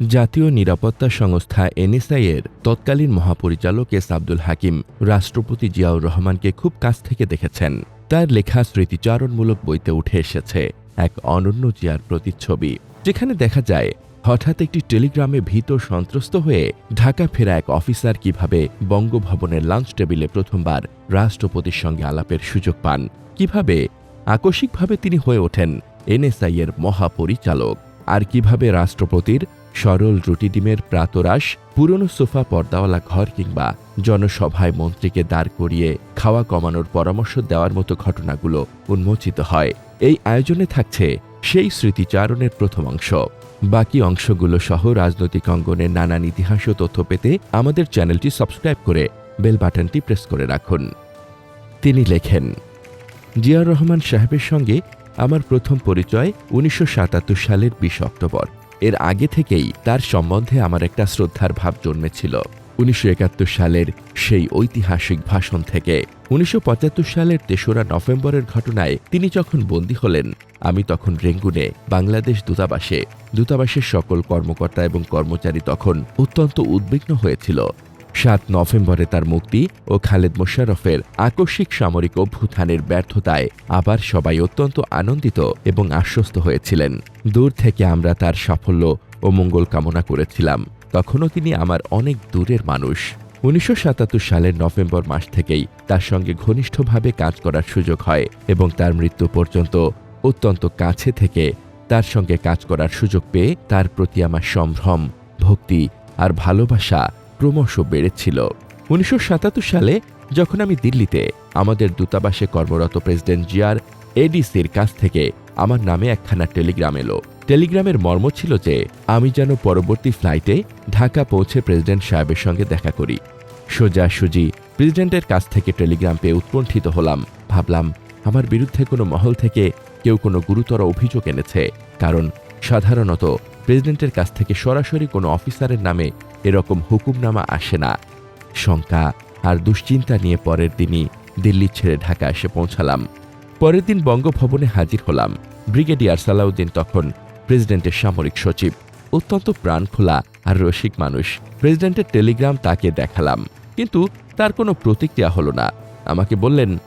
জাতীয় নিরাপত্তা সংস্থা এনএসআইয়ের তৎকালীন মহাপরিচালক এস আব্দুল হাকিম রাষ্ট্রপতি জিয়াউর রহমানকে খুব কাছ থেকে দেখেছেন। তার লেখা স্মৃতিচারণমূলক বইতে উঠে এসেছে এক অনন্য জিয়ার প্রতিচ্ছবি, যেখানে দেখা যায়, হঠাৎ একটি টেলিগ্রামে ভীত সন্ত্রস্ত হয়ে ঢাকা ফেরা এক অফিসার কীভাবে বঙ্গভবনের লাঞ্চ টেবিলে প্রথমবার রাষ্ট্রপতির সঙ্গে আলাপের সুযোগ পান, কীভাবে আকস্মিকভাবে তিনি হয়ে ওঠেন এনএসআই এর মহাপরিচালক, আর কীভাবে রাষ্ট্রপতির সরল রুটি ডিমের প্রাতরাশ, পুরনো সোফা, পর্দাওয়ালা ঘর কিংবা জনসভায় মন্ত্রীকে দাঁড় করিয়ে খাওয়া কমানোর পরামর্শ দেওয়ার মতো ঘটনাগুলো উন্মোচিত হয়। এই আয়োজনে থাকছে সেই স্মৃতিচারণের প্রথম অংশ। বাকি অংশগুলো সহ রাজনৈতিক অঙ্গনের নানান ইতিহাস ও তথ্য পেতে আমাদের চ্যানেলটি সাবস্ক্রাইব করে বেল বাটনটি প্রেস করে রাখুন। তিনি লেখেন, জিয়াউর রহমান সাহেবের সঙ্গে আমার প্রথম পরিচয় উনিশশো সাতাত্তর সালের বিশ অক্টোবর। এর আগে থেকেই তার সম্বন্ধে আমার একটা শ্রদ্ধার ভাব জন্মেছিল। উনিশশো একাত্তর সালের সেই ঐতিহাসিক ভাষণ থেকে। উনিশশো পঁচাত্তর সালের তেসরা নভেম্বরের ঘটনায় তিনি যখন বন্দী হলেন, আমি তখন রেঙ্গুনে বাংলাদেশ দূতাবাসে। দূতাবাসের সকল কর্মকর্তা এবং কর্মচারী তখন অত্যন্ত উদ্বিগ্ন হয়েছিল। সাত নভেম্বরে তার মুক্তি ও খালেদ মোশারফের আকস্মিক সামরিক অভ্যুত্থানের ব্যর্থতায় আবার সবাই অত্যন্ত আনন্দিত এবং আশ্বস্ত হয়েছিলেন। দূর থেকে আমরা তার সাফল্য ও মঙ্গল কামনা করেছিলাম। তখনও তিনি আমার অনেক দূরের মানুষ। উনিশশো সাতাত্তর সালের নভেম্বর মাস থেকেই তার সঙ্গে ঘনিষ্ঠভাবে কাজ করার সুযোগ হয় এবং তার মৃত্যু পর্যন্ত অত্যন্ত কাছে থেকে তার সঙ্গে কাজ করার সুযোগ পেয়ে তার প্রতি আমার সম্ভ্রম, ভক্তি আর ভালোবাসা ক্রমশ বেড়েছিল। উনিশশো সাতাত্তর সালে যখন আমি দিল্লিতে, আমাদের দূতাবাসে কর্মরত প্রেসিডেন্ট জিয়ার এডিসির কাছ থেকে আমার নামে একখানা টেলিগ্রাম এলো। টেলিগ্রামের মর্ম ছিল যে, আমি যেন পরবর্তী ফ্লাইটে ঢাকা পৌঁছে প্রেসিডেন্ট সাহেবের সঙ্গে দেখা করি। সোজাসুজি প্রেসিডেন্টের কাছ থেকে টেলিগ্রাম পেয়ে উৎকণ্ঠিত হলাম। ভাবলাম, আমার বিরুদ্ধে কোনো মহল থেকে কেউ কোনো গুরুতর অভিযোগ এনেছে। কারণ সাধারণত প্রেসিডেন্টের কাছ থেকে সরাসরি কোনো অফিসারের নামে এরকম হুকুমনামা আসে না। শঙ্কা আর দুশ্চিন্তা নিয়ে পরের দিনই দিল্লি ছেড়ে ঢাকা এসে পৌঁছালাম। পরের দিন বঙ্গভবনে হাজির হলাম। ব্রিগেডিয়ার সালাউদ্দিন তখন প্রেসিডেন্টের সামরিক সচিব। অত্যন্ত প্রাণখোলা আর রসিক মানুষ। প্রেসিডেন্টের টেলিগ্রাম তাকে দেখালাম। কিন্তু তার কোনো প্রতিক্রিয়া হলো না। আমাকে বললেন,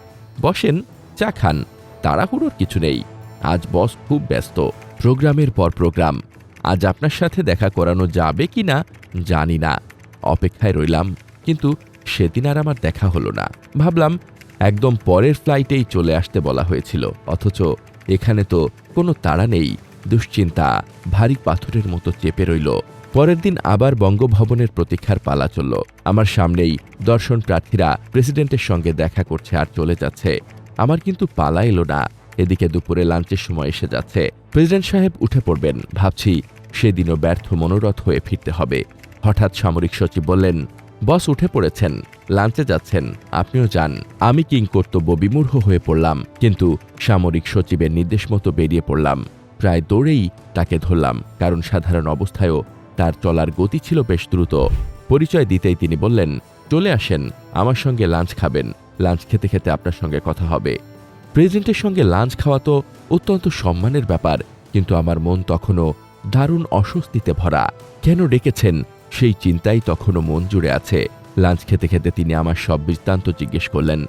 বসেন, চা খান। তাড়াহুড়োর কিছু নেই। আজ বস খুব ব্যস্ত। প্রোগ্রামের পর প্রোগ্রাম। আজ আপনার সাথে দেখা করানো যাবে কি না, জানি না। অপেক্ষায় রইলাম, কিন্তু সেদিন আর আমার দেখা হলো না। ভাবলাম, একদম পরের ফ্লাইটেই চলে আসতে বলা হয়েছিল, অথচ এখানে তো কোনো তাড়া নেই, দুশ্চিন্তা, ভারী পাথরের মতো চেপে রইল। পরের দিন আবার বঙ্গভবনের প্রতীক্ষার পালা চলল। আমার সামনেই দর্শন প্রার্থীরা প্রেসিডেন্টের সঙ্গে দেখা করছে আর চলে যাচ্ছে। আমার কিন্তু পালা এলো না। এদিকে দুপুরে লাঞ্চের সময় এসে যাচ্ছে। প্রেসিডেন্ট সাহেব উঠে পড়বেন। ভাবছি সেদিনও ব্যর্থ মনোরথ হয়ে ফিরতে হবে। হঠাৎ সামরিক সচিব বললেন, বস উঠে পড়েছেন, লাঞ্চে যাচ্ছেন, আপনিও যান। আমি কিং কর্তব্য বিমূঢ় হয়ে পড়লাম, কিন্তু সামরিক সচিবের নির্দেশ মতো বেরিয়ে পড়লাম। প্রায় দৌড়েই তাকে ধরলাম, কারণ সাধারণ অবস্থায়ও তার চলার গতি ছিল বেশ দ্রুত। পরিচয় দিতেই তিনি বললেন, চলে আসেন, আমার সঙ্গে লাঞ্চ খাবেন। লাঞ্চ খেতে খেতে আপনার সঙ্গে কথা হবে। প্রেসিডেন্টের সঙ্গে লাঞ্চ খাওয়া তো অত্যন্ত সম্মানের ব্যাপার, কিন্তু আমার মন তখনও দারুণ অস্বস্তিতে ভরা। কেন ডেকেছেন? সেই চিন্তাই তখনও মন জুড়ে আছে। লাঞ্চ খেতে খেতে তিনি আমার সব বৃত্তান্ত জিজ্ঞেস করলেন।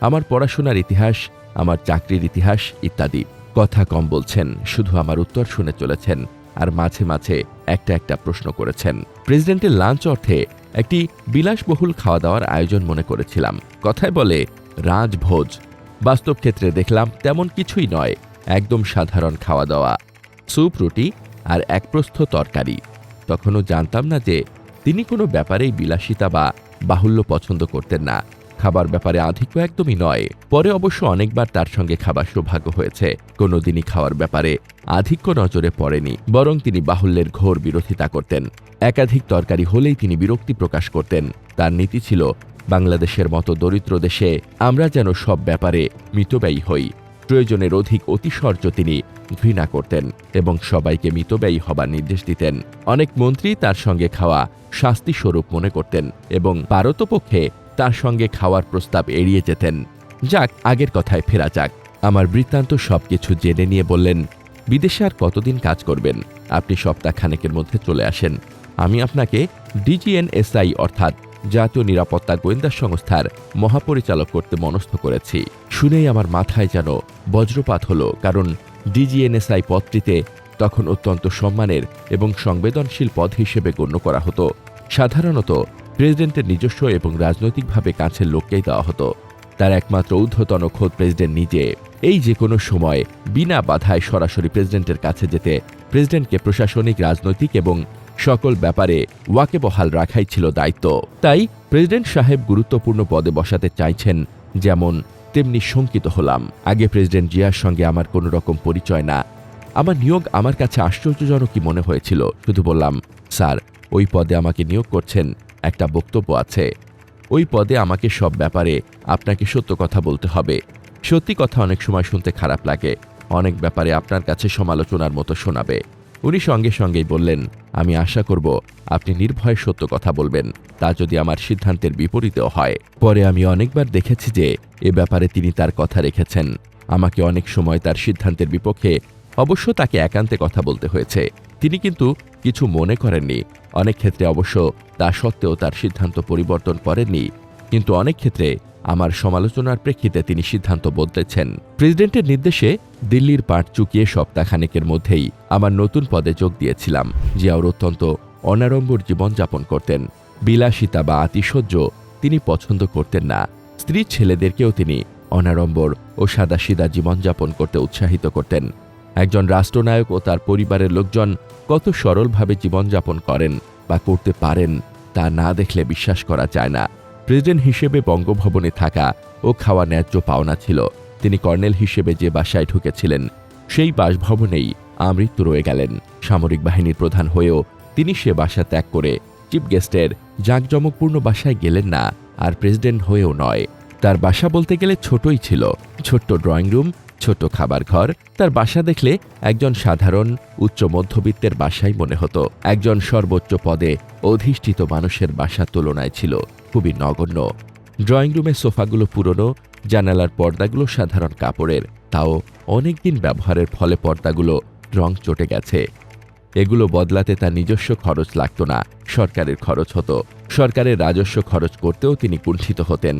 আমার পড়াশোনার ইতিহাস, আমার চাকরির ইতিহাস ইত্যাদি। কথা কম বলছেন, শুধু আমার উত্তর শুনে চলেছেন, আর মাঝে মাঝে একটা একটা প্রশ্ন করেছেন। প্রেসিডেন্টের লাঞ্চ অর্থে একটি বিলাসবহুল খাওয়া দাওয়ার আয়োজন মনে করেছিলাম। কথায় বলে, রাজভোজ বাস্তব ক্ষেত্রে দেখলাম তেমন কিছুই নয়, একদম সাধারণ খাওয়া দাওয়া স্যুপ, রুটি আর একপ্রস্থ তরকারি। তখনও জানতাম না যে তিনি কোনো ব্যাপারেই বিলাসিতা বা বাহুল্য পছন্দ করতেন না। খাবার ব্যাপারে আধিক্য একদমই নয়। পরে অবশ্য অনেকবার তার সঙ্গে খাবার সৌভাগ্য হয়েছে। কোনোদিনই খাওয়ার ব্যাপারে আধিক্য নজরে পড়েনি, বরং তিনি বাহুল্যের ঘোর বিরোধিতা করতেন। একাধিক তরকারি হলেই তিনি বিরক্তি প্রকাশ করতেন। তার নীতি ছিল বাংলাদেশের মতো দরিদ্র দেশে আমরা যেন সব ব্যাপারে মিতব্যয়ী হই। প্রয়োজনের অধিক অতিশর্য তিনি ঘৃণা করতেন এবং সবাইকে মিতব্যয়ী হবার নির্দেশ দিতেন। অনেক মন্ত্রী তার সঙ্গে খাওয়া শাস্তি স্বরূপ মনে করতেন এবং পারতপক্ষে তার সঙ্গে খাওয়ার প্রস্তাব এড়িয়ে যেতেন। যাক, আগের কথায় ফেরা যাক। আমার বৃত্তান্ত সবকিছু জেনে নিয়ে বললেন, বিদেশে আর কতদিন কাজ করবেন? আপনি সপ্তাহখানেকের মধ্যে চলে আসেন। আমি আপনাকে ডিজিএনএসআই অর্থাৎ জাতীয় নিরাপত্তা গোয়েন্দা সংস্থার মহাপরিচালক করতে মনস্থ করেছি। শুনেই আমার মাথায় যেন বজ্রপাত হলো, কারণ ডিজিএনএসআই পদটিতে তখন অত্যন্ত সম্মানের এবং সংবেদনশীল পদ হিসেবে গণ্য করা হতো। সাধারণত প্রেসিডেন্টের নিজস্ব এবং রাজনৈতিকভাবে কাছের লোককেই দেওয়া হতো। তার একমাত্র ঊর্ধ্বতন খোদ প্রেসিডেন্ট নিজে। এই যে কোনো সময় বিনা বাধায় সরাসরি প্রেসিডেন্টের কাছে যেতে, প্রেসিডেন্টকে প্রশাসনিক, রাজনৈতিক এবং সকল ব্যাপারে ওয়াকেবহাল রাখাই ছিল দায়িত্ব। তাই প্রেসিডেন্ট সাহেব গুরুত্বপূর্ণ পদে বসাতে চাইছেন যেমন তেমনি শঙ্কিত হলাম। আগে প্রেসিডেন্ট জিয়ার সঙ্গে আমার কোনো রকম পরিচয় না। আমার নিয়োগ আমার কাছে আশ্চর্যজনকই মনে হয়েছিল। শুধু বললাম, স্যার, ওই পদে আমাকে নিয়োগ করছেন, একটা বক্তব্য আছে। ওই পদে আমাকে সব ব্যাপারে আপনাকে সত্য কথা বলতে হবে। সত্যি কথা অনেক সময় শুনতে খারাপ লাগে। অনেক ব্যাপারে আপনার কাছে সমালোচনার মতো শোনাবে। উনি সঙ্গে সঙ্গেই বললেন, আমি আশা করব আপনি নির্ভয়ে সত্য কথা বলবেন। তা যদি আমার সিদ্ধান্তের বিপরীতেও হয়। পরে আমি অনেকবার দেখেছি যে এ ব্যাপারে তিনি তার কথা রেখেছেন। আমাকে অনেক সময় তার সিদ্ধান্তের বিপক্ষে অবশ্য তাকে একান্তে কথা বলতে হয়েছে। তিনি কিন্তু কিছু মনে করেননি। অনেক ক্ষেত্রে অবশ্য তা সত্ত্বেও তার সিদ্ধান্ত পরিবর্তন করেননি। কিন্তু অনেক ক্ষেত্রে আমার সমালোচনার প্রেক্ষিতে তিনি সিদ্ধান্ত বদলেছেন। প্রেসিডেন্টের নির্দেশে দিল্লির পাট চুকিয়ে সপ্তাহখানেকের মধ্যেই আমার নতুন পদে যোগ দিয়েছিলাম। জিয়াউর অত্যন্ত অনাড়ম্বর জীবনযাপন করতেন। বিলাসিতা বা আতিশয্য তিনি পছন্দ করতেন না। স্ত্রী ছেলেদেরকেও তিনি অনাড়ম্বর ও সাদাসিদা জীবনযাপন করতে উৎসাহিত করতেন। একজন রাষ্ট্রনায়ক ও তার পরিবারের লোকজন কত সরলভাবে জীবনযাপন করেন বা করতে পারেন তা না দেখলে বিশ্বাস করা যায় না। প্রেসিডেন্ট হিসেবে বঙ্গভবনে থাকা ও খাওয়া ন্যায্য পাওনা ছিল। তিনি কর্নেল হিসেবে যে বাসায় ঢুকেছিলেন, সেই বাসভবনেই আমৃত্যু রয়ে গেলেন। সামরিক বাহিনীর প্রধান হয়েও তিনি সে বাসা ত্যাগ করে চিফ গেস্টের জাঁকজমকপূর্ণ বাসায় গেলেন না আর প্রেসিডেন্ট হয়েও নয়। তার বাসা বলতে গেলে ছোটই ছিল। ছোট্ট ড্রয়িং রুম ছোট খাবার ঘর, তার বাসা দেখলে একজন সাধারণ, উচ্চ মধ্যবিত্তের বাসাই মনে হতো। একজন সর্বোচ্চ পদে অধিষ্ঠিত মানুষের বাসার তুলনায় ছিল খুবই নগণ্য। ড্রয়িং রুমের সোফাগুলো পুরনো, জানালার পর্দাগুলো সাধারণ কাপড়ের। তাও অনেকদিন ব্যবহারের ফলে পর্দাগুলো রং চটে গেছে। এগুলো বদলাতে তার নিজস্ব খরচ লাগতো না, সরকারের খরচ হতো। সরকারের রাজস্ব খরচ করতেও তিনি কুণ্ঠিত হতেন।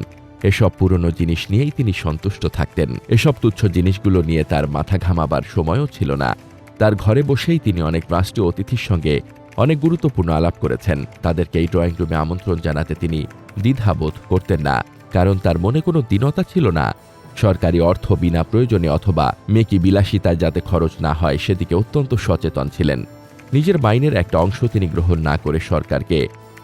এসব পুরনো জিনিস নিয়েই তিনি সন্তুষ্ট থাকতেন। এসব তুচ্ছ জিনিসগুলো নিয়ে তার মাথা ঘামাবার সময়ও ছিল না। তার ঘরে বসেই তিনি অনেক রাষ্ট্রীয় অতিথির সঙ্গে অনেক গুরুত্বপূর্ণ আলাপ করেছেন। তাদেরকে এই ড্রয়িং রুমে আমন্ত্রণ জানাতে তিনি দ্বিধাবোধ করতেন না, কারণ তার মনে কোনো দীনতা ছিল না। সরকারি অর্থ বিনা প্রয়োজনে অথবা মেকি বিলাসিতায় যাতে খরচ না হয়, সেদিকে অত্যন্ত সচেতন ছিলেন। নিজের মাইনের একটা অংশ তিনি গ্রহণ না করে সরকারকে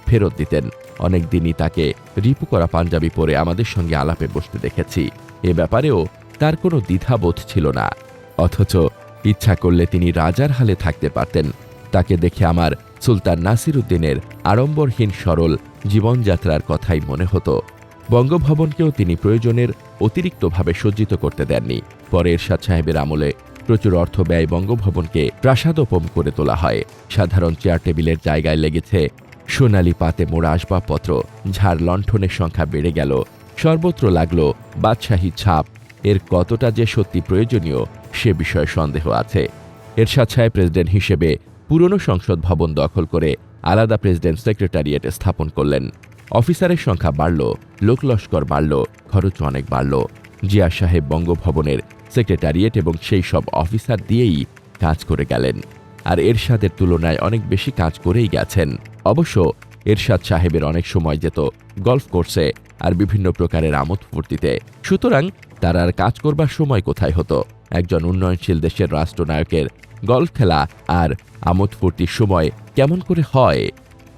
ফেরত দিতেন। অনেক দিনই তাকে রিপু করা পাঞ্জাবি পরে আমাদের সঙ্গে আলাপে বসতে দেখেছি। এ ব্যাপারেও তার কোনো দ্বিধাবোধ ছিল না। অথচ ইচ্ছা করলে তিনি রাজার হালে থাকতে পারতেন। তাকে দেখে আমার সুলতান নাসির উদ্দিনের আড়ম্বরহীন সরল জীবনযাত্রার কথাই মনে হতো। বঙ্গভবনকেও তিনি প্রয়োজনের অতিরিক্তভাবে সজ্জিত করতে দেননি। পরে এরশাদ সাহেবের আমলে প্রচুর অর্থ ব্যয় বঙ্গভবনকে প্রাসাদোপম করে তোলা হয়। সাধারণ চেয়ার টেবিলের জায়গায় লেগেছে সোনালি পাতে মোড়া আসবাবপত্র, ঝাড় লণ্ঠনের সংখ্যা বেড়ে গেল। সর্বত্র লাগল বাদশাহী ছাপ। এর কতটা যে সত্যি প্রয়োজনীয়, সে বিষয়ে সন্দেহ আছে। এরশাদ সাহেব প্রেসিডেন্ট হিসেবে পুরনো সংসদ ভবন দখল করে আলাদা প্রেসিডেন্ট সেক্রেটারিয়েট স্থাপন করলেন। অফিসারের সংখ্যা বাড়ল, লোকলস্কর বাড়ল, খরচ অনেক বাড়ল। জিয়া সাহেব বঙ্গভবনের সেক্রেটারিয়েট এবং সেই সব অফিসার দিয়েই কাজ করে গেলেন। আর এরশাদের তুলনায় অনেক বেশি কাজ করেই গেছেন। অবশ্য এরশাদ সাহেবের অনেক সময় যেত গল্ফ কোর্সে আর বিভিন্ন প্রকারের আমোদ ফুর্তিতে। সুতরাং তার আর কাজ করবার সময় কোথায় হতো? একজন উন্নয়নশীল দেশের রাষ্ট্রনায়কের গল্ফ খেলা আর আমোদ ফুর্তির সময় কেমন করে হয়?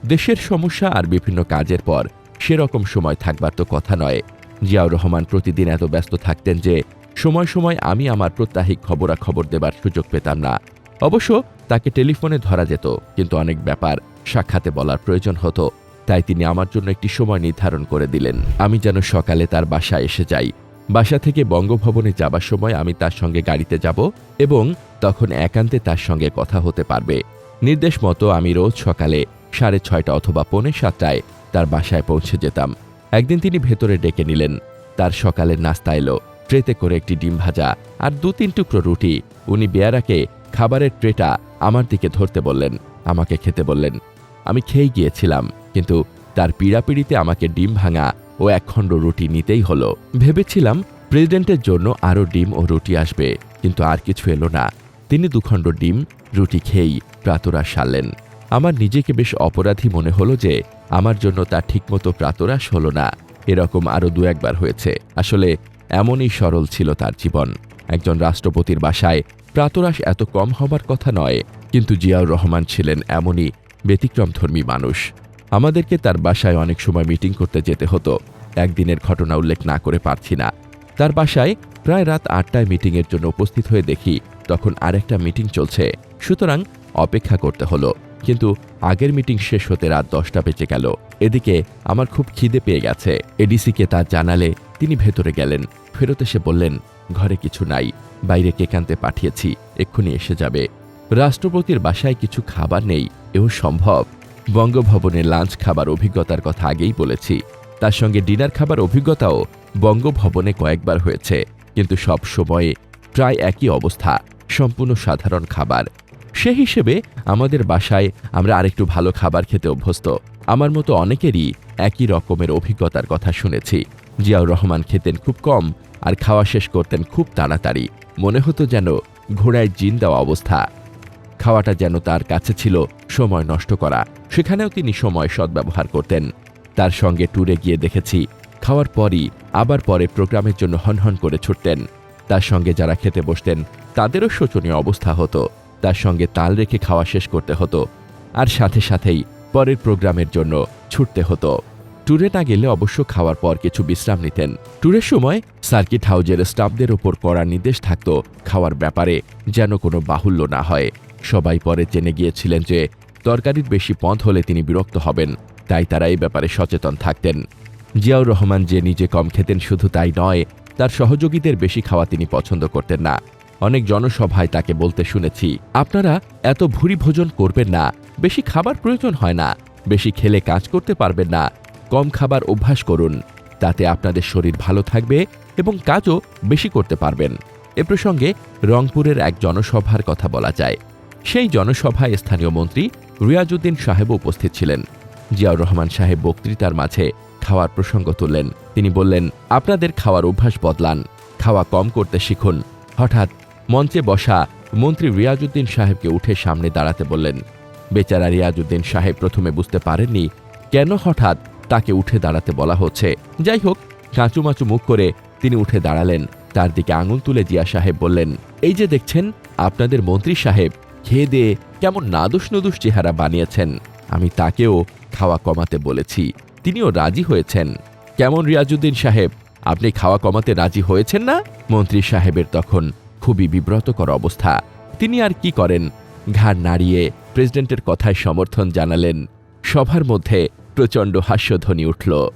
দেশের সমস্যা আর বিভিন্ন কাজের পর সেরকম সময় থাকবার তো কথা নয়। জিয়াউর রহমান প্রতিদিন এত ব্যস্ত থাকতেন যে সময় সময় আমি আমার প্রত্যাহিক খবরাখবর দেবার সুযোগ পেতাম না। অবশ্য তাকে টেলিফোনে ধরা যেত, কিন্তু অনেক ব্যাপার সাক্ষাতে বলার প্রয়োজন হতো, তাই তিনি আমার জন্য একটি সময় নির্ধারণ করে দিলেন। আমি যেন সকালে তার বাসায় এসে যাই। বাসা থেকে বঙ্গভবনে যাবার সময় আমি তার সঙ্গে গাড়িতে যাব এবং তখন একান্তে তার সঙ্গে কথা হতে পারবে। নির্দেশ মতো আমি রোজ সকালে সাড়ে ছয়টা অথবা পৌনে সাতটায় তার বাসায় পৌঁছে যেতাম। একদিন তিনি ভেতরে ডেকে নিলেন। তার সকালের নাস্তা এলো, ট্রেতে করে একটি ডিম ভাজা আর দু তিন টুকরো রুটি। উনি বেয়ারাকে খাবারের ট্রেটা আমার দিকে ধরতে বললেন, আমাকে খেতে বললেন। আমি খেয়ে গিয়েছিলাম, কিন্তু তার পীড়াপিড়িতে আমাকে ডিম ভাঙা ও একখণ্ড রুটি নিতেই হলো। ভেবেছিলাম প্রেসিডেন্টের জন্য আরও ডিম ও রুটি আসবে, কিন্তু আর কিছু এলো না। তিনি দুখণ্ড ডিম, রুটি খেয়েই প্রাতরাশ সারলেন। আমার নিজেকে বেশ অপরাধী মনে হলো যে আমার জন্য তা ঠিকমতো প্রাতরাশ হলো না। এরকম আরও দু একবার হয়েছে। আসলে এমনই সরল ছিল তার জীবন। একজন রাষ্ট্রপতির বাসায় প্রাতরাশ এত কম হবার কথা নয়, কিন্তু জিয়াউর রহমান ছিলেন এমনই ব্যতিক্রমধর্মী মানুষ। আমাদেরকে তার বাসায় অনেক সময় মিটিং করতে যেতে হতো। একদিনের ঘটনা উল্লেখ না করে পারছি না। তার বাসায় প্রায় রাত আটটায় মিটিংয়ের জন্য উপস্থিত হয়ে দেখি তখন আরেকটা মিটিং চলছে। সুতরাং অপেক্ষা করতে হলো। কিন্তু আগের মিটিং শেষ হতে রাত দশটা বেজে গেল। এদিকে আমার খুব খিদে পেয়ে গেছে। এডিসিকে তা জানালে তিনি ভেতরে গেলেন। ফেরত এসে বললেন, ঘরে কিছু নাই। বাইরে কেকান্তে পাঠিয়েছি। এক্ষুনি এসে যাবে। রাষ্ট্রপতির বাসায় কিছু খাবার নেই। এও সম্ভব। বঙ্গভবনে লাঞ্চ খাবার অভিজ্ঞতার কথা আগেই বলেছি। তার সঙ্গে ডিনার খাবার অভিজ্ঞতাও বঙ্গভবনে কয়েকবার হয়েছে। কিন্তু সব সময়ে প্রায় একই অবস্থা, সম্পূর্ণ সাধারণ খাবার। সে হিসেবে আমাদের বাসায় আমরা আরেকটু ভালো খাবার খেতে অভ্যস্ত। আমার মতো অনেকেরই একই রকমের অভিজ্ঞতার কথা শুনেছি। জিয়াউর রহমান খেতেন খুব কম আর খাওয়া শেষ করতেন খুব তাড়াতাড়ি। মনে হতো যেন ঘোড়ায় জিন দেওয়া অবস্থা। খাওয়াটা যেন তার কাছে ছিল সময় নষ্ট করা। সেখানেও তিনি সময় সদ্ব্যবহার করতেন। তার সঙ্গে ট্যুরে গিয়ে দেখেছি, খাওয়ার পরই আবার পরে প্রোগ্রামের জন্য হনহন করে ছুটতেন। তার সঙ্গে যারা খেতে বসতেন, তাদেরও শোচনীয় অবস্থা হতো। তার সঙ্গে তাল রেখে খাওয়া শেষ করতে হতো। আর সাথে সাথেই পরের প্রোগ্রামের জন্য ছুটতে হতো। ট্যুরে না গেলে অবশ্য খাওয়ার পর কিছু বিশ্রাম নিতেন। ট্যুরের সময় সার্কিট হাউজের স্টাফদের ওপর কড়া নির্দেশ থাকত খাওয়ার ব্যাপারে, যেন কোনো বাহুল্য না হয়। সবাই পরে জেনে গিয়েছিলেন যে তরকারির বেশি পথ হলে তিনি বিরক্ত হবেন, তাই তারা এই ব্যাপারে সচেতন থাকতেন। জিয়াউর রহমান যে নিজে কম খেতেন শুধু তাই নয়, তার সহযোগীদের বেশি খাওয়া তিনি পছন্দ করতেন না। অনেক জনসভায় তাকে বলতে শুনেছি, আপনারা এত ভুরি ভোজন করবেন না, বেশি খাবার প্রয়োজন হয় না, বেশি খেলে কাজ করতে পারবেন না, কম খাবার অভ্যাস করুন, তাতে আপনাদের শরীর ভালো থাকবে এবং কাজও বেশি করতে পারবেন। এ প্রসঙ্গে রংপুরের এক জনসভার কথা বলা যায়। সেই জনসভায় স্থানীয় মন্ত্রী রিয়াজউদ্দিন সাহেব উপস্থিত ছিলেন। জিয়াউর রহমান সাহেব বক্তৃতার মাঝে খাওয়ার প্রসঙ্গ তুললেন। তিনি বললেন, আপনাদের খাওয়ার অভ্যাস বদলান। খাওয়া কম করতে শিখুন। হঠাৎ মঞ্চে বসা মন্ত্রী রিয়াজউদ্দিন সাহেবকে উঠে সামনে দাঁড়াতে বললেন, বেচারা রিয়াজউদ্দিন সাহেব প্রথমে বুঝতে পারেননি কেন হঠাৎ তাকে উঠে দাঁড়াতে বলা হচ্ছে। যাই হোক কাঁচুমাচু মুখ করে তিনি উঠে দাঁড়ালেন। তার দিকে আঙুল তুলে জিয়া সাহেব বললেন, এই যে দেখছেন, আপনাদের মন্ত্রী সাহেব খেয়ে দিয়ে কেমন নাদুস নুদুস চেহারা বানিয়েছেন। আমি তাকেও খাওয়া কমাতে বলেছি। তিনিও রাজি হয়েছেন। কেমন রিয়াজুদ্দিন সাহেব? আপনি খাওয়া কমাতে রাজি হয়েছেন না? মন্ত্রী সাহেবের তখন খুবই বিব্রতকর অবস্থা। তিনি আর কি করেন? ঘাড় নাড়িয়ে প্রেসিডেন্টের কথায় সমর্থন জানালেন। সভার মধ্যে প্রচণ্ড হাস্যধ্বনি উঠল।